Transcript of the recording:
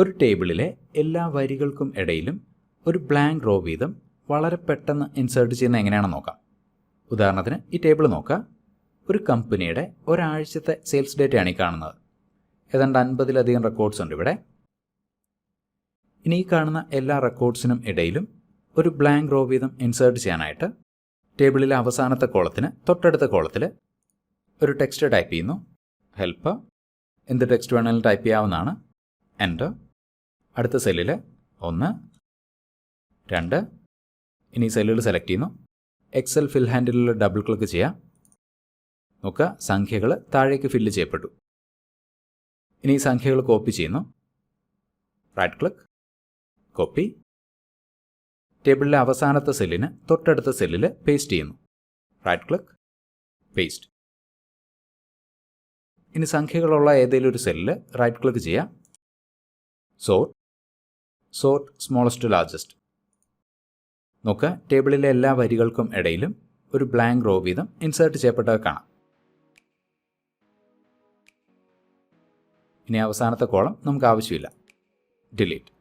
ഒരു ടേബിളിലെ എല്ലാ വരികൾക്കും ഇടയിലും ഒരു ബ്ലാങ്ക് റോ വീതം വളരെ പെട്ടെന്ന് ഇൻസേർട്ട് ചെയ്യുന്ന എങ്ങനെയാണെന്ന് നോക്കാം. ഉദാഹരണത്തിന് ഈ ടേബിൾ നോക്കുക. ഒരു കമ്പനിയുടെ ഒരാഴ്ചത്തെ സെയിൽസ് ഡേറ്റയാണ് ഈ കാണുന്നത്. ഏതാണ്ട് അൻപതിലധികം റെക്കോർഡ്സ് ഉണ്ട് ഇവിടെ. ഇനി ഈ കാണുന്ന എല്ലാ റെക്കോർഡ്സിനും ഇടയിലും ഒരു ബ്ലാങ്ക് റോ വീതം ഇൻസേർട്ട് ചെയ്യാനായിട്ട് ടേബിളിലെ അവസാനത്തെ കോളത്തിന് തൊട്ടടുത്ത കോളത്തിൽ ഒരു ടെക്സ്റ്റ് ടൈപ്പ് ചെയ്യുന്നു. ഹെൽപ്പ് എന്ത് ടെക്സ്റ്റ് വേണമെങ്കിലും ടൈപ്പ് ചെയ്യാവുന്നതാണ്. എന്റർ അടുത്ത സെല്ലിൽ ഒന്ന് രണ്ട്. ഇനി സെല്ലുകൾ സെലക്ട് ചെയ്യുന്നു. എക്സൽ ഫിൽ ഹാൻഡിലിൽ ഡബിൾ ക്ലിക്ക് ചെയ്യാം. നോക്കുക സംഖ്യകൾ താഴേക്ക് ഫില്ല് ചെയ്യപ്പെട്ടു. ഇനി ഈ സംഖ്യകൾ കോപ്പി ചെയ്യുന്നു. റൈറ്റ് ക്ലിക്ക് കോപ്പി ടേബിളിലെ അവസാനത്തെ സെല്ലിന് തൊട്ടടുത്ത സെല്ലിൽ പേസ്റ്റ് ചെയ്യുന്നു. റൈറ്റ് ക്ലിക്ക് പേസ്റ്റ് ഇനി സംഖ്യകളുള്ള ഏതെങ്കിലും ഒരു സെല്ലിൽ റൈറ്റ് ക്ലിക്ക് ചെയ്യാം. Sort sort smallest to largest നോക്കുക ടേബിളിലെ എല്ലാ വരികൾക്കും ഇടയിലും ഒരു ബ്ലാങ്ക് റോ വീതം ഇൻസേർട്ട് ചെയ്യപ്പെട്ടത് കാണാം. ഇനി അവസാനത്തെ കോളം നമുക്ക് ആവശ്യമില്ല. ഡിലീറ്റ്